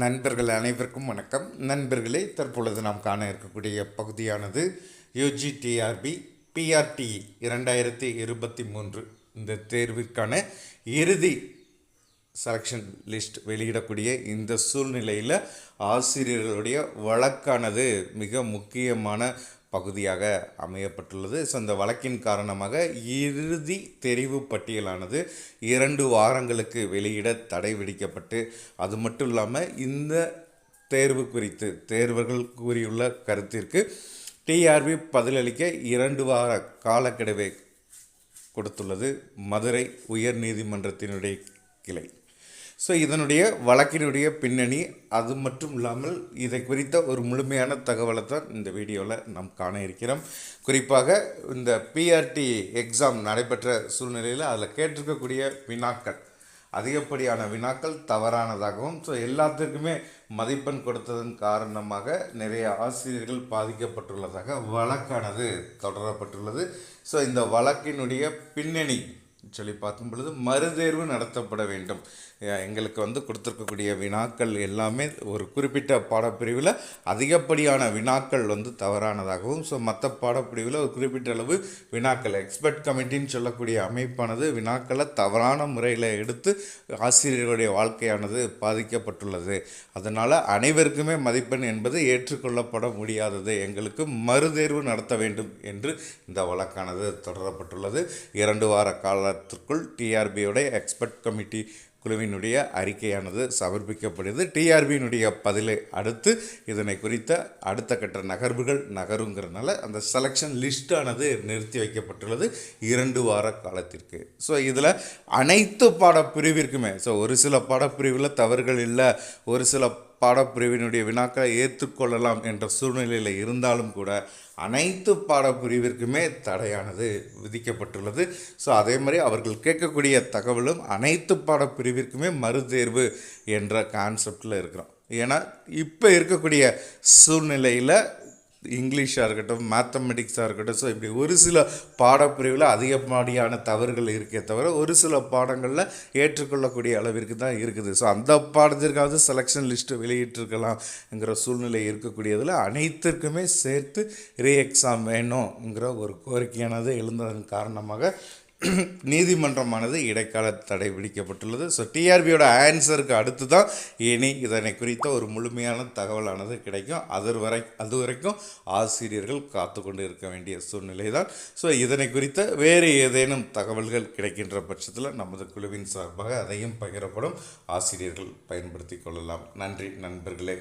நண்பர்கள் அனைவருக்கும் வணக்கம். நண்பர்களே தற்பொழுது நாம் காண இருக்கக்கூடிய பகுதியானது யூஜிடிஆர்பி பிஆர்டி இரண்டாயிரத்தி இருபத்தி மூன்று. இந்த தேர்விற்கான இறுதி செலெக்ஷன் லிஸ்ட் வெளியிடக்கூடிய இந்த சூழ்நிலையில் ஆசிரியர்களுடைய வழக்கானது மிக முக்கியமான பகுதியாக அமையப்பட்டுள்ளது. ஸோ இந்த வழக்கின் காரணமாக இறுதி தெரிவு பட்டியலானது இரண்டு வாரங்களுக்கு வெளியிட தடை விதிக்கப்பட்டு அது மட்டும் இல்லாமல் இந்த தேர்வு குறித்து தேர்வர்கள் கூறியுள்ள கருத்திற்கு டிஆர்பி பதிலளிக்க இரண்டு வார காலக்கெடுவை கொடுத்துள்ளது. மதுரை உயர்நீதிமன்றத்தினுடைய கிளை. ஸோ இதனுடைய வழக்கினுடைய பின்னணி அது மட்டும் இல்லாமல் இதை குறித்த ஒரு முழுமையான தகவலை தான் இந்த வீடியோவில் நாம் காண இருக்கிறோம். குறிப்பாக இந்த பிஆர்டி எக்ஸாம் நடைபெற்ற சூழ்நிலையில் அதில் கேட்டிருக்கக்கூடிய வினாக்கள் அதிகப்படியான வினாக்கள் தவறானதாகவும் ஸோ எல்லாத்துக்குமே மதிப்பெண் கொடுத்ததன் காரணமாக நிறைய ஆசிரியர்கள் பாதிக்கப்பட்டுள்ளதாக வழக்கானது தொடரப்பட்டுள்ளது. ஸோ இந்த வழக்கினுடைய பின்னணி சொல்லி பார்க்கும் பொழுது மறுதேர்வு நடத்தப்பட வேண்டும். எங்களுக்கு வந்து கொடுத்துருக்கக்கூடிய வினாக்கள் எல்லாமே ஒரு குறிப்பிட்ட பாடப்பிரிவில் அதிகப்படியான வினாக்கள் வந்து தவறானதாகவும் ஸோ மற்ற பாடப்பிரிவில் ஒரு குறிப்பிட்ட அளவு வினாக்கள். எக்ஸ்பர்ட் கமிட்டின்னு சொல்லக்கூடிய அமைப்பானது வினாக்களை தவறான முறையில் எடுத்து ஆசிரியர்களுடைய வாழ்க்கையானது பாதிக்கப்பட்டுள்ளது. அதனால் அனைவருக்குமே மதிப்பெண் என்பது ஏற்றுக்கொள்ளப்பட முடியாதது. எங்களுக்கு மறுதேர்வு நடத்த வேண்டும் என்று இந்த வழக்கானது தொடரப்பட்டுள்ளது. இரண்டு வார கால வாரத்திற்குள் டிஆர்பியோட எக்ஸ்பர்ட் கமிட்டி குழுவினுடைய அறிக்கையானது சமர்ப்பிக்கப்படுது டிஆர்பியினுடைய பதிலை அடுத்து இதனை குறித்த அடுத்த கட்ட நகர்வுகள் நகருங்கிறதுனால அந்த செலெக்ஷன் லிஸ்டானது நிறுத்தி வைக்கப்பட்டுள்ளது இரண்டு வார காலத்திற்கு. ஸோ இதில் அனைத்து பாடப்பிரிவிற்குமே ஸோ ஒரு சில பாடப்பிரிவில் தவறுகள் இல்லை ஒரு சில பாடப்பிரிவினுடைய வினாக்களை ஏற்றுக்கொள்ளலாம் என்ற சூழ்நிலையில் இருந்தாலும் கூட அனைத்து பாடப்பிரிவிற்குமே தடையானது விதிக்கப்பட்டுள்ளது. ஸோ அதே மாதிரி அவர்கள் கேட்கக்கூடிய தகவலும் அனைத்து பாடப்பிரிவிற்குமே மறுதேர்வு என்ற கான்செப்டில் இருக்கிறோம். ஏன்னா இப்போ இருக்கக்கூடிய சூழ்நிலையில் இங்கிலீஷாக இருக்கட்டும் மேத்தமெட்டிக்ஸாக இருக்கட்டும் ஸோ இப்படி ஒரு சில பாடப்பிரிவில் அதிகப்படியான தவறுகள் இருக்கே தவிர ஒரு சில பாடங்களில் ஏற்றுக்கொள்ளக்கூடிய அளவிற்கு தான் இருக்குது. ஸோ அந்த பாடத்திற்காவது செலெக்ஷன் லிஸ்ட்டு வெளியிட்டிருக்கலாம்ங்கிற சூழ்நிலை இருக்கக்கூடியதில் அனைத்திற்குமே சேர்த்து ரீ எக்ஸாம் வேணுங்கிற ஒரு கோரிக்கையானது எழுந்ததன் காரணமாக நீதிமன்றமானது இடைக்கால தடை விதிக்கப்பட்டுள்ளது. ஸோ டிஆர்பியோட ஆன்சருக்கு அடுத்து தான் இனி இதனை குறித்த ஒரு முழுமையான தகவலானது கிடைக்கும். அது வரை அது வரைக்கும் ஆசிரியர்கள் காத்து கொண்டு இருக்க வேண்டிய சூழ்நிலை தான் ஸோ இதனை குறித்த வேறு ஏதேனும் தகவல்கள் கிடைக்கின்ற பட்சத்தில் நமது குழுவின் சார்பாக அதையும் பகிரப்படும் ஆசிரியர்கள் பயன்படுத்தி கொள்ளலாம். நன்றி நண்பர்களே.